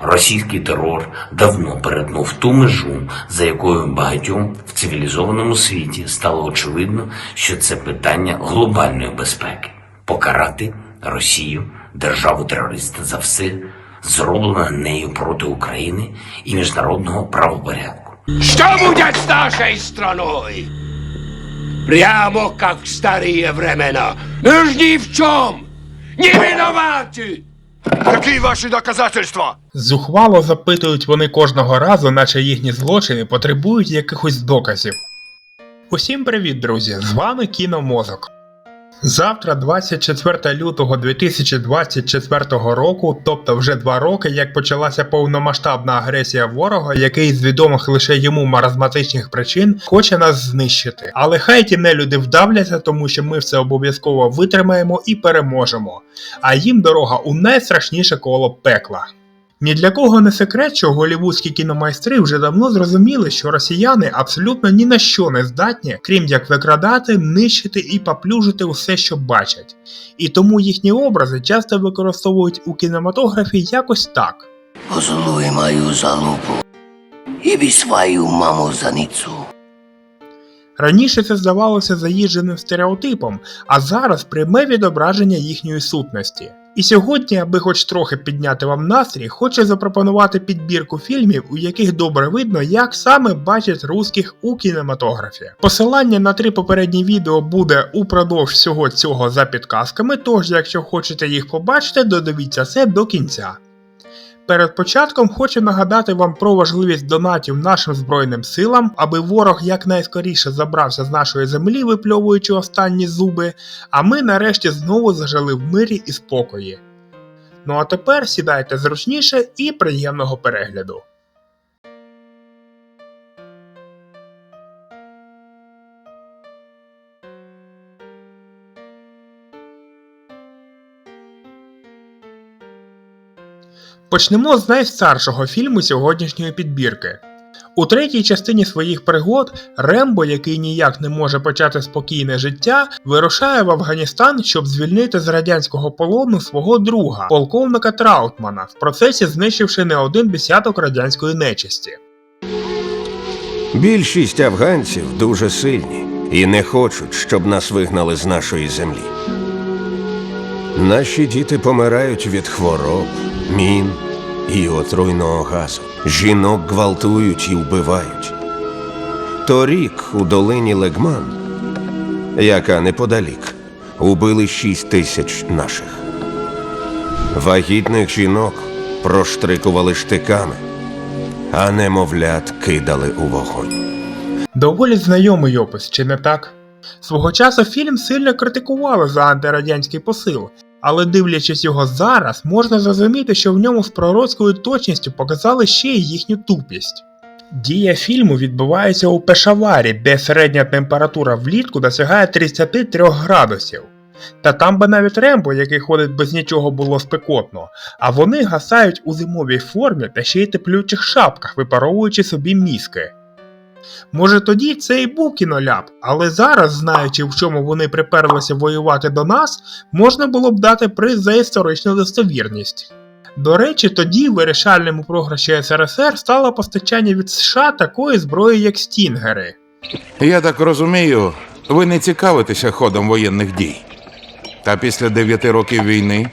Російський терор давно перетнув ту межу, за якою багатьом в цивілізованому світі стало очевидно, що це питання глобальної безпеки покарати Росію, державу терориста за все, зроблене нею проти України і міжнародного правопорядку. Что будет с нашей страной? Прямо как в старые времена. Мы ж ни в чем не виноваты. Какие ваші доказательства? Зухвало запитують вони кожного разу, наче їхні злочини потребують якихось доказів. Усім привіт, друзі! З вами Кіномозок. Завтра, 24 лютого 2024 року, тобто вже два роки, як почалася повномасштабна агресія ворога, який з відомих лише йому маразматичних причин хоче нас знищити. Але хай ті нелюди вдавляться, тому що ми все обов'язково витримаємо і переможемо. А їм дорога у найстрашніше коло пекла. Ні для кого не секрет, що голівудські кіномайстри вже давно зрозуміли, що росіяни абсолютно ні на що не здатні, крім як викрадати, нищити і поплюжити усе, що бачать. І тому їхні образи часто використовують у кінематографі якось так. Поцелуй мою залупу і бій свою маму заницю. Раніше це здавалося заїждженим стереотипом, а зараз пряме відображення їхньої сутності. І сьогодні, аби хоч трохи підняти вам настрій, хочу запропонувати підбірку фільмів, у яких добре видно, як саме бачать русських у кінематографі. Посилання на три попередні відео буде упродовж всього цього за підказками, тож, якщо хочете їх побачити, додивіться це до кінця. Перед початком хочу нагадати вам про важливість донатів нашим Збройним силам, аби ворог якнайскоріше забрався з нашої землі, випльовуючи останні зуби, а ми нарешті знову зажили в мирі і спокої. Ну а тепер сідайте зручніше і приємного перегляду. Почнемо з найстаршого фільму сьогоднішньої підбірки. У третій частині своїх пригод Рембо, який ніяк не може почати спокійне життя, вирушає в Афганістан, щоб звільнити з радянського полону свого друга, полковника Траутмана, в процесі знищивши не один десяток радянської нечисті. Більшість афганців дуже сильні і не хочуть, щоб нас вигнали з нашої землі. Наші діти помирають від хвороб, мін і отруйного газу. Жінок гвалтують і вбивають. Торік у долині Легман, яка неподалік, убили шість тисяч наших. Вагітних жінок проштрикували штиками, а немовлят кидали у вогонь. Доволі знайомий опис, чи не так? Свого часу фільм сильно критикували за антирадянський посил, але дивлячись його зараз, можна зрозуміти, що в ньому з пророцькою точністю показали ще й їхню тупість. Дія фільму відбувається у Пешаварі, де середня температура влітку досягає 33 градусів. Та там би навіть Рембо, який ходить без нічого, було спекотно, а вони гасають у зимовій формі та ще й теплючих шапках, випаровуючи собі мізки. Може тоді це і був кіноляп, але зараз, знаючи, в чому вони приперлися воювати до нас, можна було б дати приз за історичну достовірність. До речі, тоді вирішальним у програші СРСР стало постачання від США такої зброї, як стінгери. Я так розумію, ви не цікавитеся ходом воєнних дій. Та після дев'яти років війни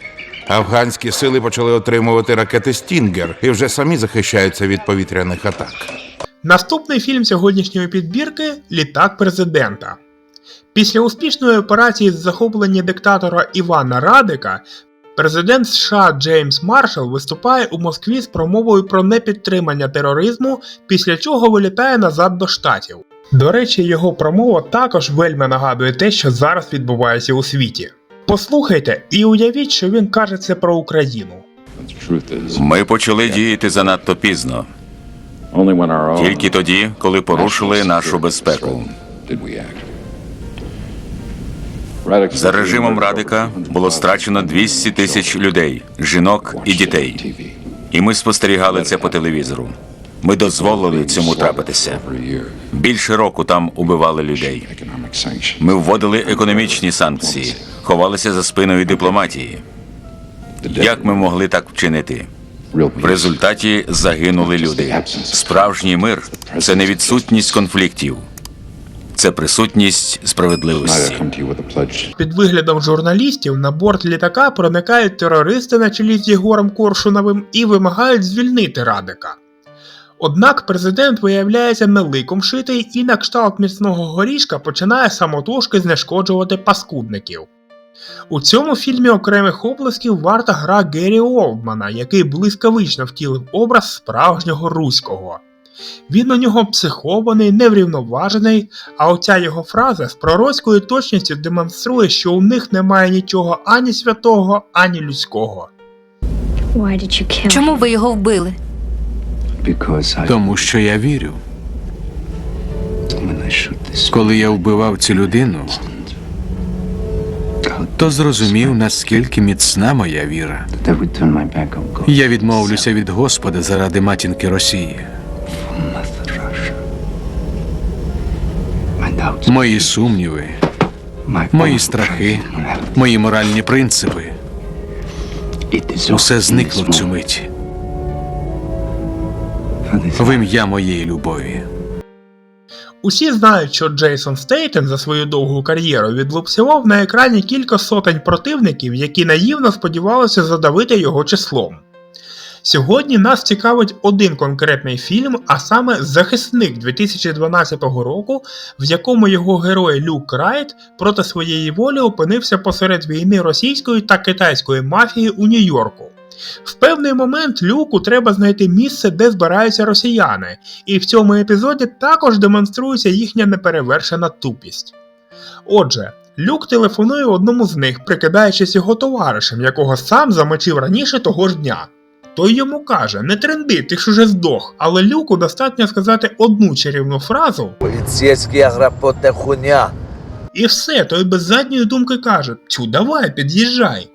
афганські сили почали отримувати ракети Стінгер і вже самі захищаються від повітряних атак. Наступний фільм сьогоднішньої підбірки Літак президента. Після успішної операції з захоплення диктатора Івана Радика, президент США Джеймс Маршалл виступає у Москві з промовою про непідтримання тероризму, після чого вилітає назад до штатів. До речі, його промова також вельми нагадує те, що зараз відбувається у світі. Послухайте і уявіть, що він каже це про Україну. Ми почали діяти занадто пізно, тільки тоді, коли порушили нашу безпеку. За режимом Радика було страчено 200 тисяч людей, жінок і дітей. І ми спостерігали це по телевізору. Ми дозволили цьому трапитися. Більше року там убивали людей. Ми вводили економічні санкції, ховалися за спиною дипломатії. Як ми могли так вчинити? В результаті загинули люди. Справжній мир це не відсутність конфліктів, це присутність справедливості. Під виглядом журналістів на борт літака проникають терористи на чолі з Єгором Коршуновим і вимагають звільнити Радика. Однак президент виявляється не ликом шитий і на кшталт міцного горішка починає самотужки знешкоджувати паскудників. У цьому фільмі окремих оплесків варта гра Геррі Олдмана, який блискавично втілив образ справжнього руського. Він у нього психований, неврівноважений, а оця його фраза з пророцькою точністю демонструє, що у них немає нічого ані святого, ані людського. Чому ви його вбили? Тому що я вірю. Коли я вбивав цю людину, то зрозумів, наскільки міцна моя віра. Я відмовлюся від Господа заради матінки Росії. Мої сумніви, мої страхи, мої моральні принципи усе зникло в цю мить. В ім'я моєї любові. Усі знають, що Джейсон Стейтен за свою довгу кар'єру відлупцював на екрані кілька сотень противників, які наївно сподівалися задавити його числом. Сьогодні нас цікавить один конкретний фільм, а саме Захисник 2012 року, в якому його герой Люк Райт проти своєї волі опинився посеред війни російської та китайської мафії у Нью-Йорку. В певний момент Люку треба знайти місце, де збираються росіяни, і в цьому епізоді також демонструється їхня неперевершена тупість. Отже, Люк телефонує одному з них, прикидаючись його товаришем, якого сам замочив раніше того ж дня. Той йому каже: не тренди, ти ж уже здох. Але Люку достатньо сказати одну чарівну фразу, Поліцейський аграпота хуйня. і все, той без задньої думки каже: Тю, давай, під'їжджай.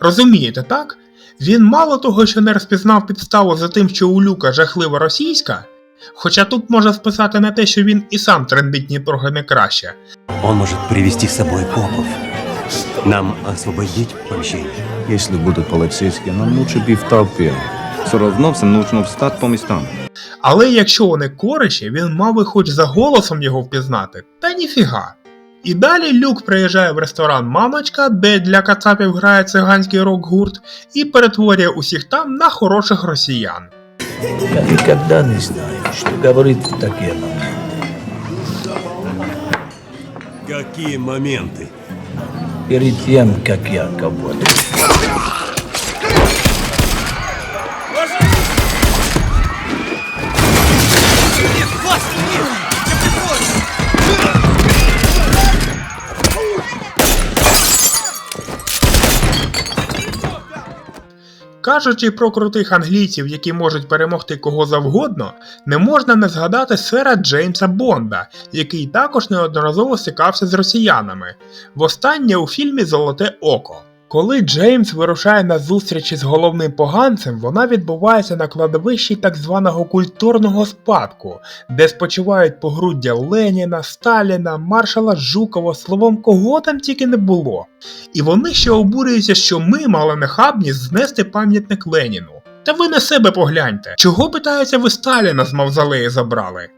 Розумієте, так? Він мало того, що не розпізнав підставу за тим, що у Люка жахлива російська, хоча тут можна списати на те, що він і сам трендить нітрохи не краще, Он может привести с собой копов. Нам освободить помещение. Если будут полицейские, нам лучше быть в толпе. Все равно всем нужно встать по местам. Але якщо вони кориші, він мав би хоч за голосом його впізнати, та ніфіга. І далі Люк приїжджає в ресторан Мамочка, де для кацапів грає циганський рок-гурт, і перетворює усіх там на хороших росіян. Я никогда не знаю, що говорити таке. Які моменти? Перед тим, как я кого-то. Кажучи про крутих англійців, які можуть перемогти кого завгодно, не можна не згадати сера Джеймса Бонда, який також неодноразово стикався з росіянами. Востаннє у фільмі Золоте Око. Коли Джеймс вирушає на зустріч із головним поганцем, вона відбувається на кладовищі так званого культурного спадку, де спочивають погруддя Леніна, Сталіна, маршала Жукова, словом, кого там тільки не було. І вони ще обурюються, що ми мали нахабність знести пам'ятник Леніну. Та ви на себе погляньте, чого питаються ви Сталіна з мавзолеї забрали?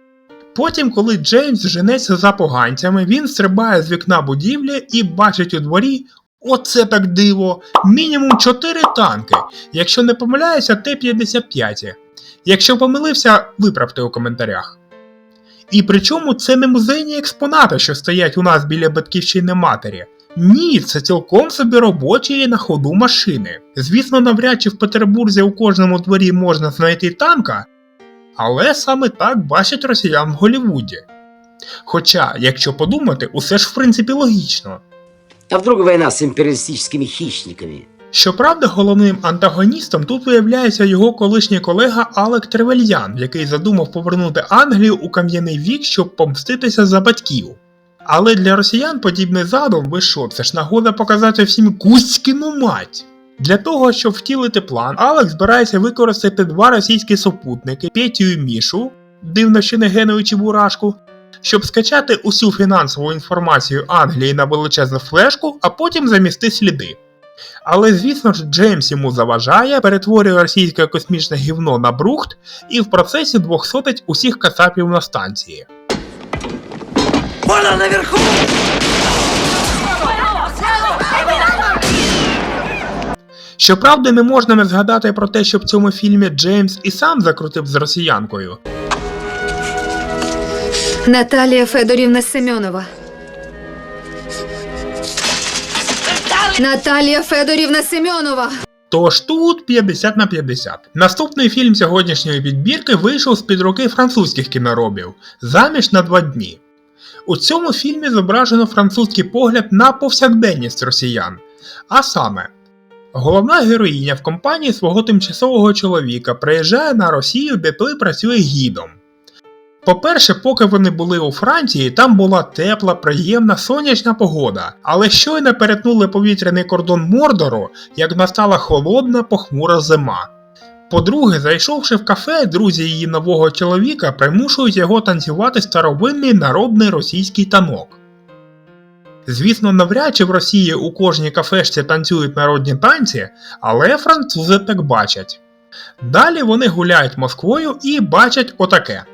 Потім, коли Джеймс женеться за поганцями, він стрибає з вікна будівлі і бачить у дворі. Оце так диво! Мінімум 4 танки. Якщо не помиляюся, Т-55. Якщо помилився, виправте у коментарях. І причому це не музейні експонати, що стоять у нас біля батьківщини матері. Ні, це цілком собі робочі і на ходу машини. Звісно, навряд чи в Петербурзі у кожному дворі можна знайти танка, але саме так бачать росіян в Голлівуді. Хоча, якщо подумати, усе ж в принципі логічно. А вдруг война с империалистическими хищниками? Щоправда, головним антагоністом тут виявляється його колишній колега Алек Тревельян, який задумав повернути Англію у кам'яний вік, щоб помститися за батьків. Але для росіян подібний задум, ви що, це ж нагода показати всім кузькіну мать. Для того, щоб втілити план, Алек збирається використати два російські супутники Петю і Мішу, дивно ще не Генові Чебурашку, щоб скачати усю фінансову інформацію Англії на величезну флешку, а потім замісти сліди. Але звісно ж, Джеймс йому заважає, перетворює російське космічне гівно на брухт і в процесі двохсотить усіх кацапів на станції. Вона наверху! Щоправда, не можна не згадати про те, що в цьому фільмі Джеймс і сам закрутив з росіянкою. Наталія Федорівна Семенова. Наталія Федорівна Семенова. Тож тут 50 на 50. Наступний фільм сьогоднішньої підбірки вийшов з під руки французьких кіноробів Заміж на два дні. У цьому фільмі зображено французький погляд на повсякденність росіян. А саме, головна героїня в компанії свого тимчасового чоловіка приїжджає на Росію, де той працює гідом. По-перше, поки вони були у Франції, там була тепла, приємна сонячна погода, але щойно перетнули повітряний кордон Мордору, як настала холодна похмура зима. По-друге, зайшовши в кафе, друзі її нового чоловіка примушують його танцювати старовинний народний російський танок. Звісно, навряд чи в Росії у кожній кафешці танцюють народні танці, але французи так бачать. Далі вони гуляють Москвою і бачать отаке.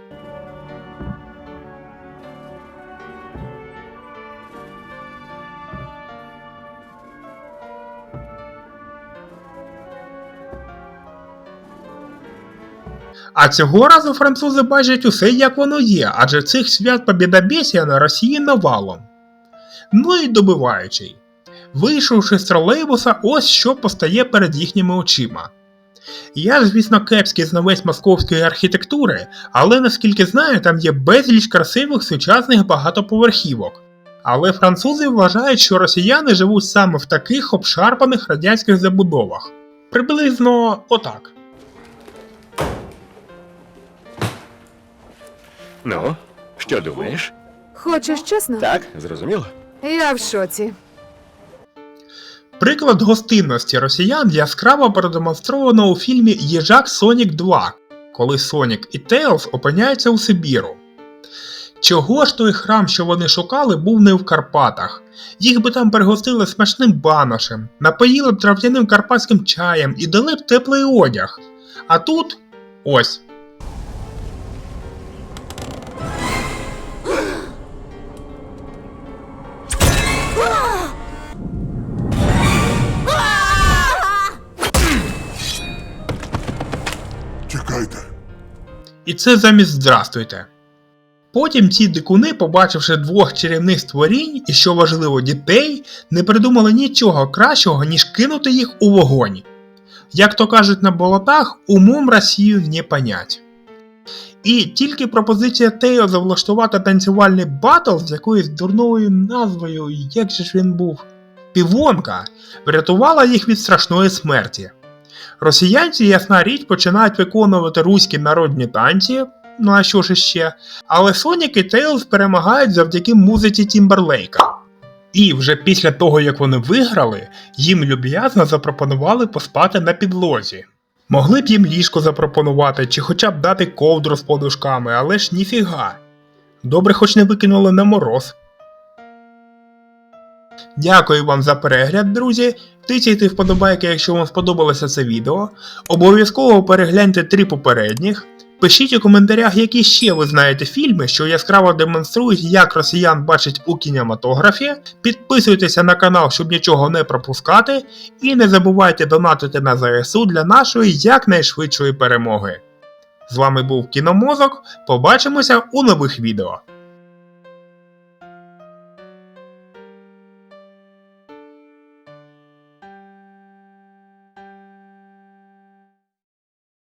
А цього разу французи бачать усе як воно є, адже цих свят побєдобєсія на Росії навалом. Ну і добиваючий. Вийшовши з тролейбуса, ось що постає перед їхніми очима. Я, звісно, кепський знавець московської архітектури, але наскільки знаю, там є безліч красивих сучасних багатоповерхівок. Але французи вважають, що росіяни живуть саме в таких обшарпаних радянських забудовах. Приблизно отак. Ну, що думаєш? Хочеш чесно? Так, зрозуміло. Я в шоці. Приклад гостинності росіян яскраво продемонстровано у фільмі Їжак Сонік 2, коли Сонік і Тейлз опиняються у Сибіру. Чого ж той храм, що вони шукали, був не в Карпатах? Їх би там пригостили смачним баношем, напоїли б трав'яним карпатським чаєм і дали б теплий одяг. А тут ось. І це замість здрастуйте. Потім ці дикуни, побачивши двох чарівних створінь і, що важливо, дітей, не придумали нічого кращого, ніж кинути їх у вогонь. Як то кажуть на болотах, умом Росію не понять. І тільки пропозиція Тео завлаштувати танцювальний батл з якоюсь дурною назвою, як же ж він був, півонка, врятувала їх від страшної смерті. Росіянці, ясна річ, починають виконувати руські народні танці, ну а що ж іще, але Сонік і Тейлз перемагають завдяки музиці Тімберлейка. І вже після того, як вони виграли, їм люб'язно запропонували поспати на підлозі. Могли б їм ліжко запропонувати, чи хоча б дати ковдру з подушками, але ж ніфіга. Добре, хоч не викинули на мороз. Дякую вам за перегляд, друзі. Тицяйте вподобайки, якщо вам сподобалося це відео. Обов'язково перегляньте три попередніх. Пишіть у коментарях, які ще ви знаєте фільми, що яскраво демонструють, як росіян бачать у кінематографі. Підписуйтеся на канал, щоб нічого не пропускати. І не забувайте донатити на ЗСУ для нашої якнайшвидшої перемоги. З вами був Кіномозок. Побачимося у нових відео.